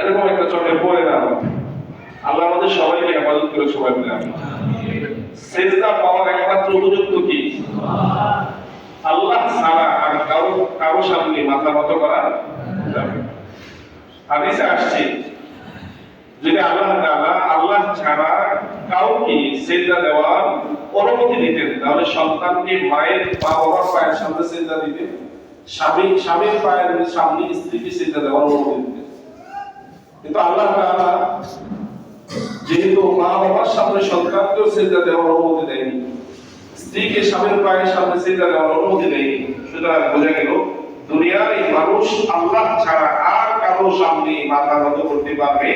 এরকম একটা চোখে পড়ে না। আল্লাহ আমাদের সবাইকে হেফাজত করে সবাই মিলে সেজদা পাওয়ার একমাত্র উপযুক্ত কি? আল্লাহ ছাড়া আর কারও কারও সামনে মাথা নত করা হাদিসে আসছে, যদি আল্লাহ তাআলা আল্লাহ ছাড়া কাউকে সেজদা দেওয়ার অনুমতি দিতেন, তাহলে সন্তানকে মায়ের বা বাবার পায়ের সামনে সেজদা দিতেন। স্বামী, স্বামীর পায়ের সামনে স্ত্রীকে সেজদা দেওয়ার অনুমতি কিন্তু আল্লাহ তাআলা যেহেতু মা বাবার সামনে সন্তানকেও দেওয়ার অনুমতি দেয়নি, স্ত্রীকে স্বামীর পায়ের সামনে দেওয়ার অনুমতি দেয়নি বোঝা গেল, দুনিয়ার এই মানুষ আল্লাহ ছাড়া আর কারও সামনে মাথা নত করতে পারবে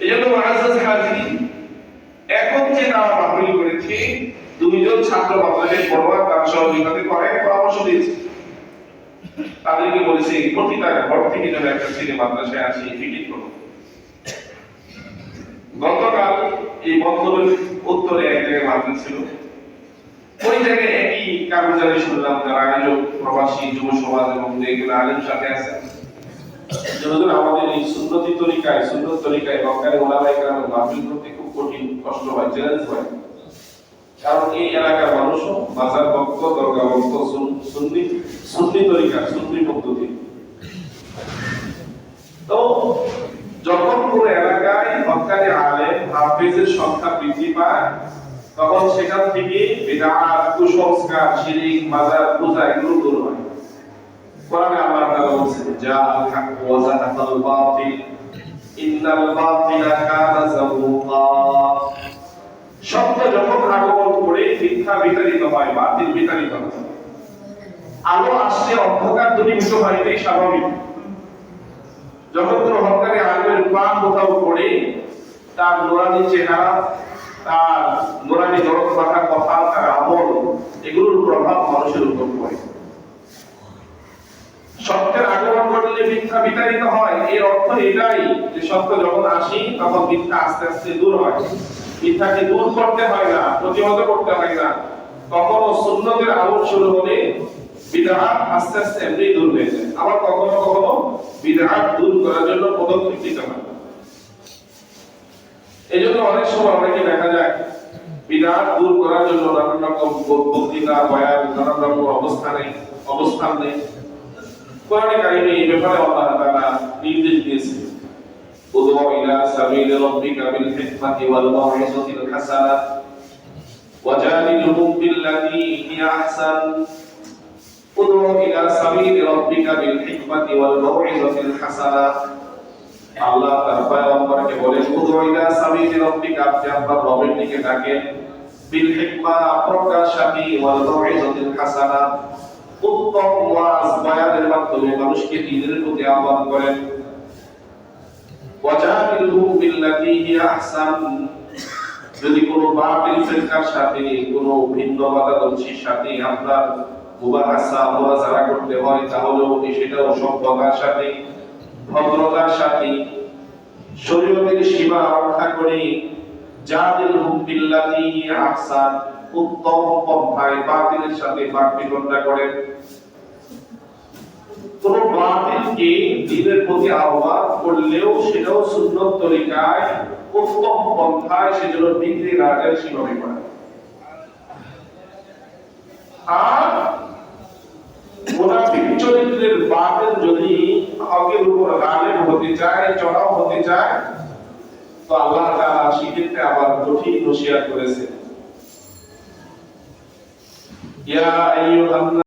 এই জন্য এখন যে দুইজন ছাত্র বাংলাদেশ পড়ুয়া তার সহযোগিতাতে করে পরামর্শ দিয়েছে। তাদেরকে বলেছে প্রতিটা ঘর থেকে যেন একটা ছেলে মাদ্রাসায় আসি ফিকির করো। গতকাল এই বন্ধনের উত্তরে এক জায়গায় মাদ্রাসা ছিল। ওই জায়গায় একই কাগজারি শুনলাম যারা আয়োজক, প্রবাসী, যুব সমাজ এবং যেগুলো আলেম সাথে আছে। যেগুলো আমাদের এই সুন্নতি তরিকায়, সুন্নত তরিকায় বকারে ওলামাই কেরামের মাহফিল করতে খুব কঠিন কষ্ট হয় চ্যালেঞ্জ হয়। কারণ এই এলাকার মানুষও বাজার ভক্ত, দরগা ভক্ত, সুন- সুন্নি সুন্নি তরিকা, সুন্নি পদ্ধতি। তো যখন কোন এলাকায় হকারি আলেম হাফেজের সংখ্যা বৃদ্ধি পায়, তখন সেখান থেকে বিদআত কুসংস্কার, শিরিক, মাজার, পূজা এগুলো দূর হয়। কোরআনে আল্লাহ তাআলা বলছেন যা আল হক ওয়া যাহাকাল বাতিল, ইন্নাল বাতিলা কানা যাহুকা সত্য যখন আগমন মিথ্যা বিতাড়িত হয় বাতিল বিতাড়িত হয়। আলো আসলে অন্ধকার দূরীভূত হয় এটাই স্বাভাবিক। যখন কোনো হকারে আলমের প্রাণ কোথাও পড়ে, তার নোরানি চেহারা, তার নোরানি জগৎ কথা কথা, তার আমল, এগুলোর প্রভাব মানুষের উপর পড়ে। সত্যের আগমন ঘটলে মিথ্যা বিতাড়িত হয়, এর অর্থ এটাই যে সত্য যখন আসি, তখন মিথ্যা আস্তে আস্তে দূর হয়। মিথ্যাকে দূর করতে হয় না, প্রতিহত করতে হয় না। কখনো সুন্নতের আলোক শুরু হলে আস্তে আস্তে এমনি দূর হয়ে যায়। আবার কখনো কখনো দূর করার জন্য পদক্ষেপ নিতে হয়। এই জন্য অনেক সময় অনেকে দেখা যায়, বিদআত দূর করার জন্য নানান রকম বক্তৃতা, বয়ান, নানান রকম অবস্থানে, অবস্থান নেই। কোরআনে এই ব্যাপারে তাআলা নির্দেশ দিয়েছেন। বিল হিকমাতি ওয়াল মাউইযাতিল হাসানাহ ওয়াজাদিলহুম বিল্লাতী হিয়া আহসান উদউ ইলা সাবিলি রাব্বিকা বিল হিকমাতি ওয়াল মাউইযাতিল হাসানাহ আল্লাহ তার পয়গম্বরকে বলেন উদউ ইলা সাবিলি রাব্বিকা। আপনি আপনার রবের দিকে ডাকেন। বিল হিকমা প্রকাশাতি ওয়াল মাউইযাতিল হাসানাহ উত্তম ওয়াজ বয়ানের মাধ্যমে মানুষকে দিনের প্রতি আহ্বান করেন। ওয়াজাহিলহুম বিল্লাতী হিয়া আহসান। যদি কোনো বাতিল ফিরকার সাথে, কোনো ভিন্ন মতাদর্শীর সাথে আপনার মুবাহাসা মুনাজারা করতে হয়, তাহলে তাহলেও সেটাও সভ্যতার সাথে, ভদ্রতার সাথে, শরীয়তের সীমা রক্ষা করে জাদিলহুম বিল্লাতী হিয়া আহসান উত্তম পন্থায় বাতিলের সাথে বাক করেন। কোন দিনের প্রতি আহ্বান করলেও সেটাও তরিকায়, উত্তম পন্থায় সেজন্য ডিগ্রি রাজার সীমাবে করে আর চরিত্রের বাতিল যদি হকের উপর গালেব হতে চায়, চড়াও হতে চায়, তো আল্লাহ সেক্ষেত্রে আবার কঠিন নসিহত করেছেন। ইয়া